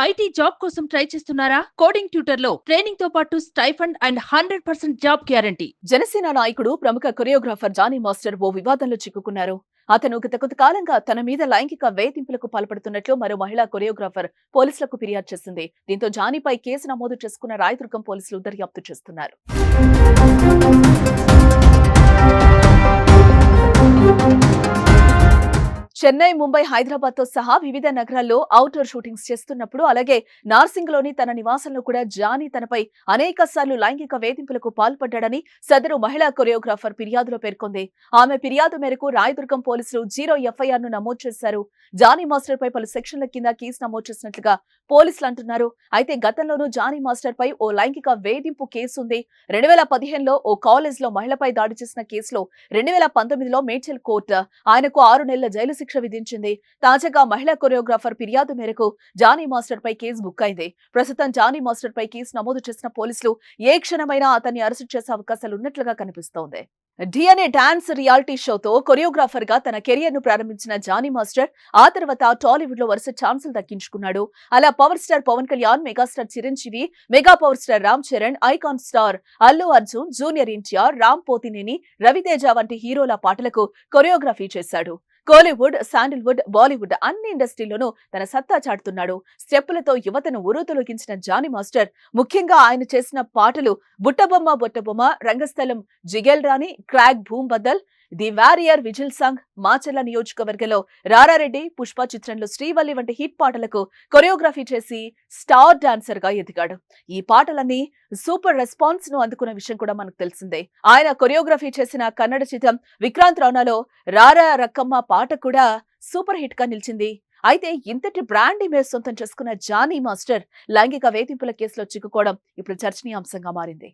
IT job కోసం try చేస్తున్నారా? Coding ట్యూటర్లో ట్రైనింగ్తో పాటు stipend and hundred percent job guarantee. Janasena నాయకుడు ప్రముఖ కొరియోగ్రాఫర్ జానీ మాస్టర్ ఓ వివాదంలో చిక్కుకున్నారు. అతను గత కొంతకాలంగా తన మీద లైంగిక వేధింపులకు పాల్పడుతున్నట్లు మరో మహిళా కొరియోగ్రాఫర్ పోలీసులకు ఫిర్యాదు చేసింది. దీంతో జానీపై కేసు నమోదు చేసుకున్న రాయదుర్గం పోలీసులు దర్యాప్తు చేస్తున్నారు. చెన్నై ముంబై హైదరాబాద్తో సహా వివిధ నగరాల్లో అవుట్డోర్ షూటింగ్స్ చేస్తున్నప్పుడు అలాగే నార్సింగ్లోని తన నివాసంలో కూడా జానీ తనపై అనేక సార్లు లైంగిక వేధింపులకు పాల్పడ్డాడని సదరు మహిళా కొరియోగ్రాఫర్ ఫిర్యాదులో పేర్కొంది. ఆమె ఫిర్యాదు మేరకు రాయదుర్గం పోలీసులు జీరో ఎఫ్ఐఆర్ను నమోదు చేశారు. జానీ మాస్టర్ పై పలు సెక్షన్ల కింద కేసు నమోదు చేసినట్లుగా పోలీసులు అంటున్నారు. అయితే గతంలోనూ జానీ మాస్టర్ పై ఓ లైంగిక వేధింపు కేసు ఉంది రెండు వేల పదిహేనులో ఓ కాలేజ్లో మహిళపై దాడి చేసిన కేసులో రెండు వేల పంతొమ్మిదిలో మేడ్చల్ కోర్టు ఆయనకు ఆరు నెలల జైలు శిక్ష విధించింది. తాజాగా మహిళా కొరియోగ్రాఫర్ ఫిర్యాదు మేరకు జానీ మాస్టర్ పై కేసు బుక్ అయింది. ప్రస్తుతం జానీ మాస్టర్ పై కేసు నమోదు చేసిన పోలీసులు ఏ క్షణమైనా అతన్ని అరెస్టు చేసే అవకాశాలు ఉన్నట్లుగా కనిపిస్తోంది. డిఎన్ఏ డాన్స్ రియాలిటీ షోతో కొరియోగ్రాఫర్గా తన కెరియర్ను ప్రారంభించిన జానీ మాస్టర్ ఆ తర్వాత టాలీవుడ్లో వరుస ఛాన్సులు దక్కించుకున్నాడు. అలా power star Pawan Kalyan megastar Chiranjeevi mega power star Ram Charan icon star Allu Arjun junior NTR Ram Pothineni Ravi Teja వంటి హీరోల పాటలకు కొరియోగ్రఫీ చేశాడు. కోలీవుడ్ శాండిల్వుడ్ బాలీవుడ్ అన్ని ఇండస్ట్రీలోనూ తన సత్తా చాటుతున్నాడు. స్టెప్పులతో యువతను ఉరుతొలగించిన జానీ మాస్టర్ ముఖ్యంగా ఆయన చేసిన పాటలు Butta Bomma Butta Bomma Rangasthalam Jigel Rani Krack Bhoom Baddal the warrior whistle song Macherla నియోజకవర్గంలో రారారెడ్డి పుష్ప చిత్రంలో శ్రీవల్లి వంటి హిట్ పాటలకు కొరియోగ్రఫీ చేసి స్టార్ డాన్సర్గా ఎదిగాడు. ఈ పాటలన్నీ సూపర్ రెస్పాన్స్ను అందుకున్న విషయం కూడా మనకు తెలిసిందే. ఆయన కొరియోగ్రఫీ చేసిన కన్నడ చిత్రం విక్రాంత్ రౌనాలో రారా రక్కమ్మ పాట కూడా సూపర్ హిట్గా నిలిచింది. అయితే ఇంతటి బ్రాండ్ ఇమేజ్ సొంతం చేసుకున్న జానీ మాస్టర్ లైంగిక వేధింపుల కేసులో చిక్కుకోవడం ఇప్పుడు చర్చనీయాంశంగా మారింది.